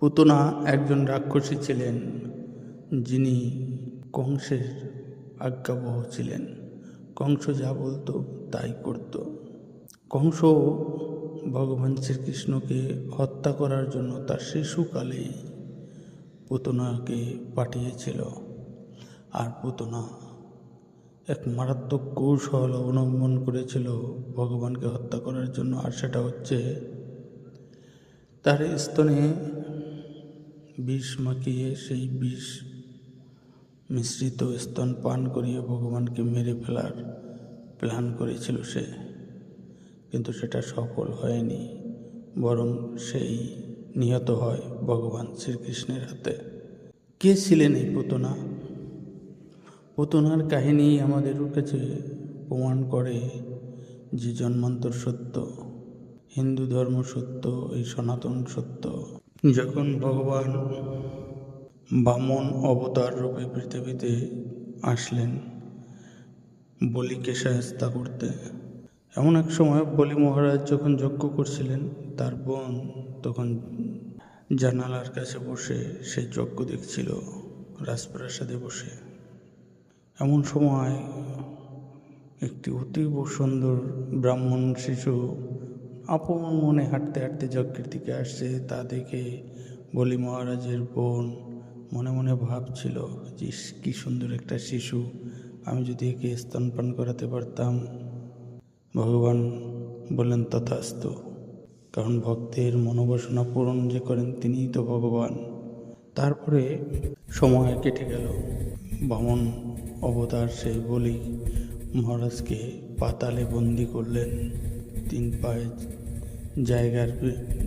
পুতনা একজন রাক্ষসী ছিলেন, যিনি কংসের আজ্ঞাবহ ছিলেন। কংস যা বলতো তাই করত। কংস ভগবান শ্রীকৃষ্ণকে হত্যা করার জন্য তার শিশুকালে পুতনাকে পাঠিয়েছিল। আর পুতনা এক মারাত্মক কৌশল অবলম্বন করেছিল ভগবানকে হত্যা করার জন্য। আর সেটা হচ্ছে, তার স্তনে বিষ মাখিয়ে সেই বিষ মিশ্রিত স্তন পান করিয়ে ভগবানকে মেরে ফেলার প্ল্যান করেছিল সে। কিন্তু সেটা সফল হয়নি, বরং সেই নিহত হয় ভগবান শ্রীকৃষ্ণের হাতে। কে ছিলেন এই পুতনা? পুতনার কাহিনী আমাদের কাছে প্রমাণ করে যে জন্মান্তর সত্য, হিন্দু ধর্ম সত্য, এই সনাতন সত্য। যখন ভগবান বামন অবতার রূপে পৃথিবীতে আসলেন বলিকে সাহস্তা করতে, এমন এক সময় বলি মহারাজ যখন যজ্ঞ করছিলেন, তার বোন তখন জানালার কাছে বসে সে যজ্ঞ দেখছিল, রাজপ্রাসাদে বসে। এমন সময় একটি অতীব সুন্দর ব্রাহ্মণ শিশু আপন মনে হাঁটতে হাঁটতে যজ্ঞের দিকে আসছে, তা দেখে বলি, মহারাজের বোন। মনে মনে ভাবছিল যে কি সুন্দর একটা শিশু। আমি যদি একে স্তনপান করাতে পারতাম। ভগবান বললেন, তথাস্ত। কারণ ভক্তের মনোবাসনা পূরণ যে করেন তিনিই তো ভগবান। তারপরে সময় কেটে গেল। বামন অবতার সেই বলি, মহারাজকে পাতালে বন্দি করলেন। তিন পায়ে জায়গার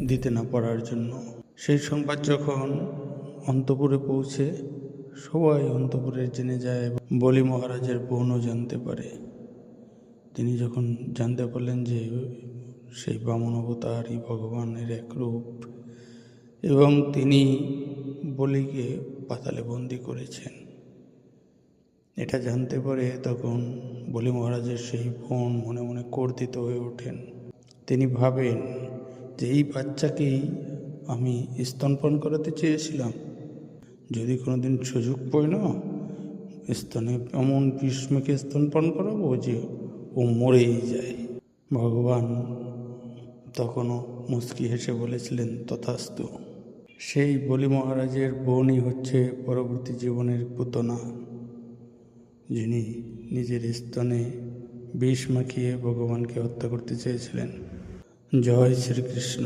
দিতে না পারার জন্য। সেই সংবাদ যখন অন্তপুরে পৌঁছে, সবাই অন্তপুরে জেনে যায় বলি মহারাজের বোনও জানতে পারে। তিনি যখন জানতে পারলেন যে সেই বামন অবতারই ভগবানের এক রূপ এবং তিনি বলিকে পাতালে বন্দি করেছেন। এটা জানতে পারে তখন বলি মহারাজের সেই বোন মনে মনে কর্তিত হয়ে ওঠেন। তিনি ভাবেন যে এই বাচ্চাকেই আমি স্তনপান করাতে চেয়েছিলাম। যদি কোনোদিন সুযোগ পাই না, স্তনে এমন ভীষ্মকে স্তনপান করাবো যে ও মরেই যায়। ভগবান তখনও মুস্কি হেসে বলেছিলেন, তথাস্তু। সেই বলি মহারাজের বোনই হচ্ছে পরবর্তী জীবনের পুতনা। যিনি নিজের স্তনে বিষ মাখিয়ে ভগবানকে হত্যা করতে চেয়েছিলেন। জয় শ্রীকৃষ্ণ।